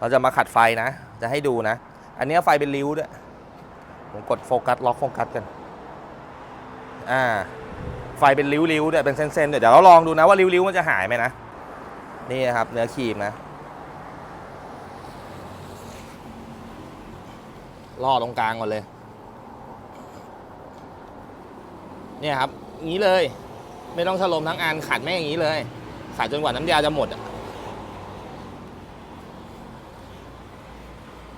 เราจะมาขัดไฟนะ จะให้ดูนะ อันนี้ไฟเป็นริ้วด้วย ผมกดโฟกัสล็อกโฟกัสกัน อ่า ไฟเป็นริ้วๆด้วยเป็นเส้นๆด้วยเดี๋ยวเราลองดูนะว่าริ้วๆมันจะหายไหมนะ นี่ครับเนื้อครีมนะล่อตรงกลางก่อนเลย เนี่ยครับ งี้เลย ไม่ต้องฉลมทั้งอันขัดแม่งอย่างนี้เลย ขัดจนกว่าน้ำยาจะหมดอะ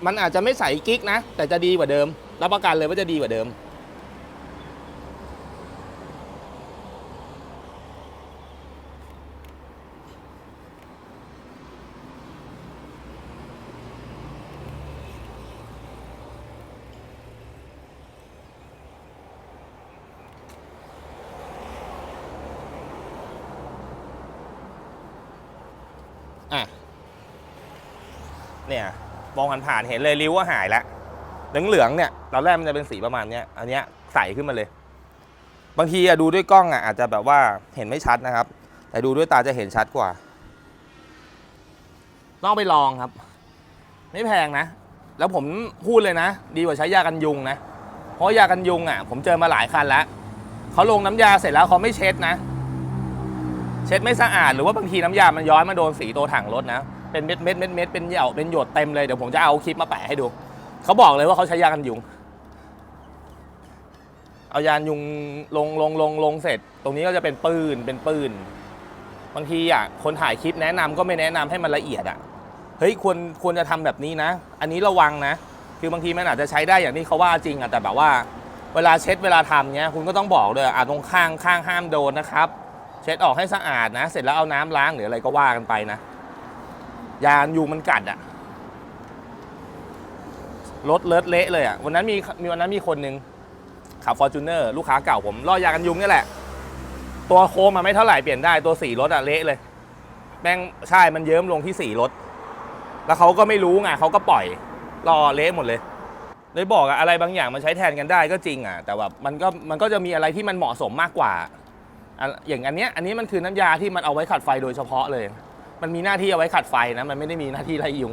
มันอาจจะไม่ใสกิ๊กนะ แต่จะดีกว่าเดิม รับประกันเลยว่าจะดีกว่าเดิม อะ เนี่ย มองผ่านๆเห็นเลยริ้วว่าหายแล้วเหลืองๆเนี่ยตอนแรกมันจะเป็นสีประมาณเนี้ยอันเนี้ยใสขึ้นมาเลย บางทีอะดูด้วยกล้องอะอาจจะแบบว่าเห็นไม่ชัดนะครับ แต่ดูด้วยตาจะเห็นชัดกว่าต้องไปลองครับ ไม่แพงนะ แล้วผมพูดเลยนะ ดีกว่าใช้ยากันยุงนะ เพราะยากันยุงอะผมเจอมาหลายคันแล้วเขาลงน้ำยาเสร็จแล้วเขาไม่เช็ดนะ เช็ดไม่สะอาดหรือว่าบางทีน้ำยามันย้อยมาโดนสีตัวถังรถนะ เป็นเม็ดเม็ดเม็ดเม็ดเป็นเหยาเป็นหยดเต็มเลยเดี๋ยวผมจะเอาคลิปมาแปะให้ดูเขาบอกเลยว่าเขาใช้ยากันยุง เอายานยุงลงลงลงลงเสร็จ ตรงนี้ก็จะเป็นปืนเป็นปืนบางทีอะคนถ่ายคลิปแนะนำก็ไม่แนะนำให้มันละเอียดอะเฮ้ยควรควรจะทำแบบนี้นะ อันนี้ระวังนะ คือบางทีมันอาจจะใช้ได้อย่างที่เขาว่าจริงอะแต่แบบว่าเวลาเช็ดเวลาทำเนี้ยคุณก็ต้องบอกเลยอะตรงข้างข้างห้ามโดนนะครับ เช็ดออกให้สะอาดนะ เสร็จแล้วเอาน้ำล้างหรืออะไรก็ว่ากันไปนะ ยากันยุงมันกัดอะรถเลิศเละเลยอะวันนั้นมีมีวันนั้นมีคนหนึ่งขับฟอร์จูเนอร์ลูกค้าเก่าผมล่อยากันยุงนี่แหละ ตัวโค้งมาไม่เท่าไหร่เปลี่ยนได้ตัวสีรถอะเละเลย แม่งใช่มันเยิ้มลงที่สีรถ แล้วเขาก็ไม่รู้ไงเขาก็ปล่อยรอเละหมดเลยเลยบอกอะอะไรบางอย่างมันใช้แทนกันได้ก็จริงอะแต่แบบมันก็มันก็จะมีอะไรที่มันเหมาะสมมากกว่าอะอย่างอันเนี้ยอันนี้มันคือน้ำยาที่มันเอาไว้ขัดไฟโดยเฉพาะเลย มันมีหน้าที่เอาไว้ขัดไฟนะมันไม่ได้มีหน้าที่ไล่ยุง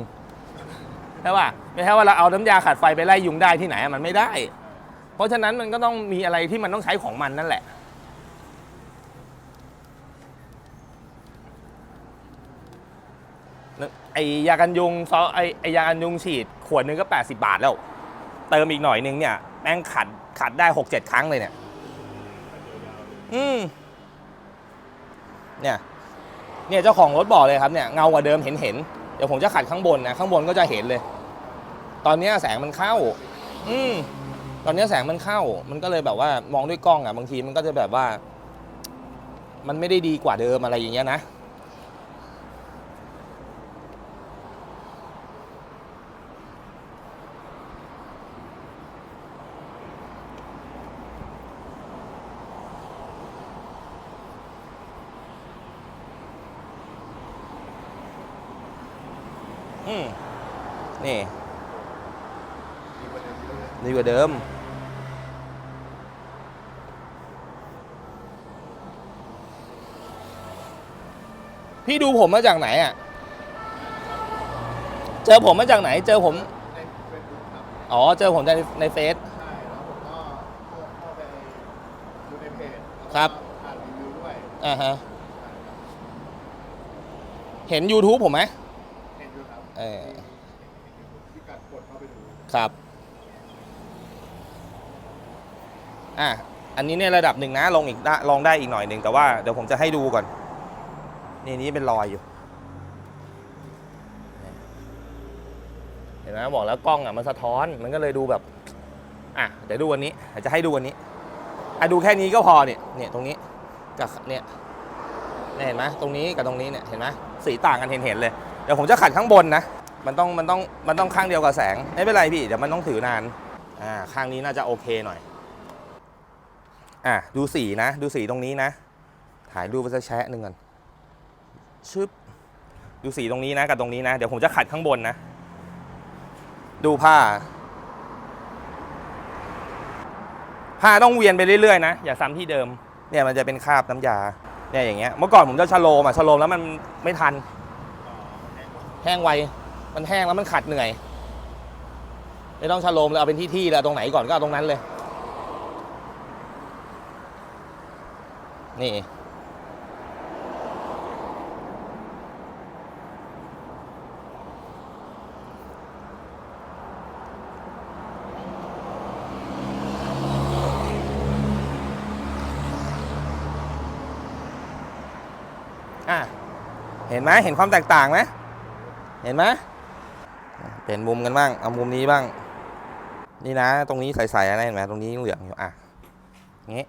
ใช่ป่ะไม่ใช่ว่าเราเอาน้ำยาขัดไฟไปไล่ยุงได้ที่ไหนมันไม่ได้ เพราะฉะนั้นมันก็ต้องมีอะไรที่มันต้องใช้ของมันนั่นแหละไอยากันยุงซอไอไอยากันยุงฉีด ขวดนึงก็ 80 บาทแล้ว เติมอีกหน่อยนึงเนี่ยแม่งขัดขัดได้ 6-7 ครั้งเลยเนี่ย อืมเนี่ย เนี่ยเจ้าของรถบอกเลยครับเนี่ยเงากว่าเดิมเห็นเห็นเดี๋ยวผมจะขัดข้างบนนะข้างบนก็จะเห็นเลย ตอนนี้แสงมันเข้า อืมตอนนี้แสงมันเข้า มันก็เลยแบบว่ามองด้วยกล้องอะบางทีมันก็จะแบบว่า มันไม่ได้ดีกว่าเดิมอะไรอย่างเงี้ยนะ อืมนี่ดีกว่าเดิม พี่ดูผมมาจากไหนอะ เจอผมมาจากไหน เจอผมในเฟซบุ๊กครับอ๋อ เจอผมในในเฟซใช่แล้วผมก็เข้าไปดูในเพจแล้วก็ครับอ่านรีวิวด้วยอ่าฮะ เห็น YouTube ผมไหม เออครับ อะ อันนี้เนี่ยระดับหนึ่งนะลงอีกได้ลองได้อีกหน่อยหนึ่งแต่ว่าเดี๋ยวผมจะให้ดูก่อน นี่นี่เป็นรอยอยู่ เห็นไหมบอกแล้วกล้องอะมันสะท้อนมันก็เลยดูแบบ อะเดี๋ยวดูวันนี้เดี๋ยวจะให้ดูวันนี้อะดูแค่นี้ก็พอเนี่ยเนี่ยตรงนี้กับเนี่ยเนี่ยเห็นไหมตรงนี้กับตรงนี้เนี่ยเห็นไหมสีต่างกันเห็นเห็นเลย เดี๋ยวผมจะขัดข้างบนนะ มันต้องมันต้องมันต้องข้างเดียวกับแสง ไม่เป็นไรพี่ เดี๋ยวมันต้องถือนาน อ่า ข้างนี้น่าจะโอเคหน่อย อะ ดูสีนะ ดูสีตรงนี้นะ ถ่ายรูปไปสักแชะหนึ่งก่อน ชึบ ดูสีตรงนี้นะกับตรงนี้นะ เดี๋ยวผมจะขัดข้างบนนะ ดูผ้า ผ้าต้องเวียนไปเรื่อยๆนะ อย่าซ้ำที่เดิม เนี่ยมันจะเป็นคราบน้ำยา เนี่ยอย่างเงี้ย เมื่อก่อนผมจะชะโลมอะชะโลมแล้วมันไม่ทันอ๋อมัน แห้งไว มันแห้งแล้วมันขัดเหนื่อย ไม่ต้องชะโลมเลยเอาเป็นที่ๆเลยเตรงไหนก่อนก็เอาตรงนั้นเลย นี่เห็นไหมเห็นความแตกต่างไหม เห็นไหมเปลี่ยนมุมกันบ้าง เอามุมนี้บ้าง นี่นะ ตรงนี้ใสๆนะเห็นไหมตรงนี้เหลืองอยู่อะงี้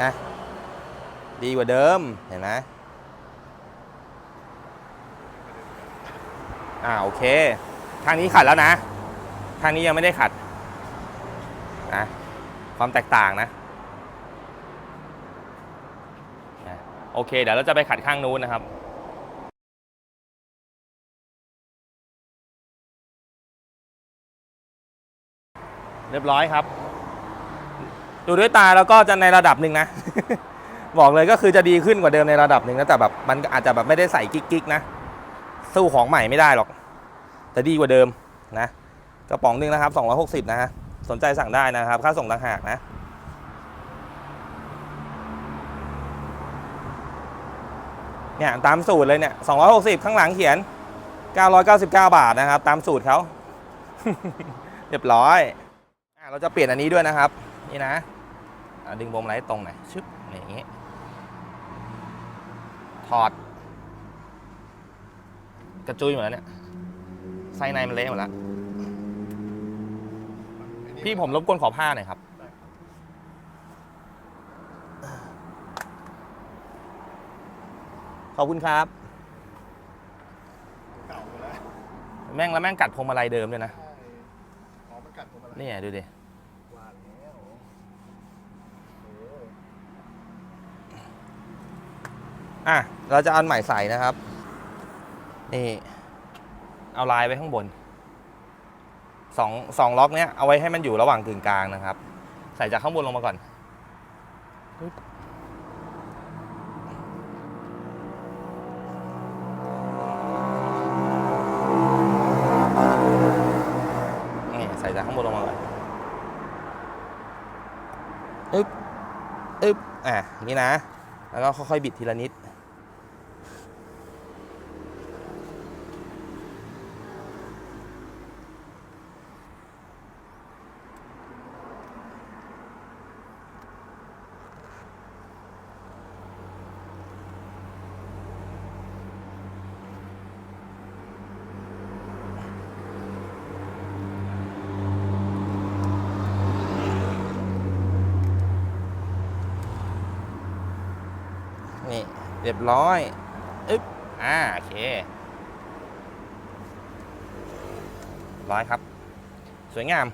นะดีกว่าเดิมเห็นไหมอ่าโอเค ทางนี้ขัดแล้วนะ ทางนี้ยังไม่ได้ขัดนะความแตกต่างนะนะโอเค เดี๋ยวเราจะไปขัดข้างนู้นนะครับเรียบร้อยครับ ดูด้วยตาแล้วก็จะในระดับหนึ่งนะ บอกเลยก็คือจะดีขึ้นกว่าเดิมในระดับหนึ่งนะแต่แบบมันอาจจะแบบไม่ได้ใส่กิ๊กๆนะ สู้ของใหม่ไม่ได้หรอกแต่ดีกว่าเดิมนะกระป๋องหนึ่งนะครับ 260 นะฮะสนใจสั่งได้นะครับ ค่าส่งต่างหากนะเนี่ยตามสูตรเลยเนี่ย 260 ข้างหลังเขียน 999 บาทนะครับ ตามสูตรเขาเรียบร้อย อะเราจะเปลี่ยนอันนี้ด้วยนะครับ นี่นะ ดึงโบมไลท์ตรงหน่อยชึบนี่อย่างงี้ ถอด กระจุยหมดแล้วเนี่ยไส้ในมันเละหมดแล้ว พี่ผมรบกวนขอผ้าหน่อยครับขอบคุณครับเก่าไปแล้วแม่งแล้วแม่งกัดพวงมาลัยเดิมด้วยนะใช่อ๋อมันกัดผมอะไรนี่ดูดิ ว่าแล้วโอ้ อะเราจะเอาใหม่ใส่นะครับ นี่ เอาลายไว้ข้างบนสองสองล็อกเนี้ยเอาไว้ให้มันอยู่ระหว่างกึ่งกลางนะครับ ใส่จากข้างบนลงมาก่อนนี่ใส่จากข้างบนลงมาก่อนอึ๊บอึ๊บอะนี้นะ แล้วก็ค่อยๆบิดทีละนิด นี่ เรียบร้อยอึ๊บอ่าโอเคร้อยครับ สวยงาม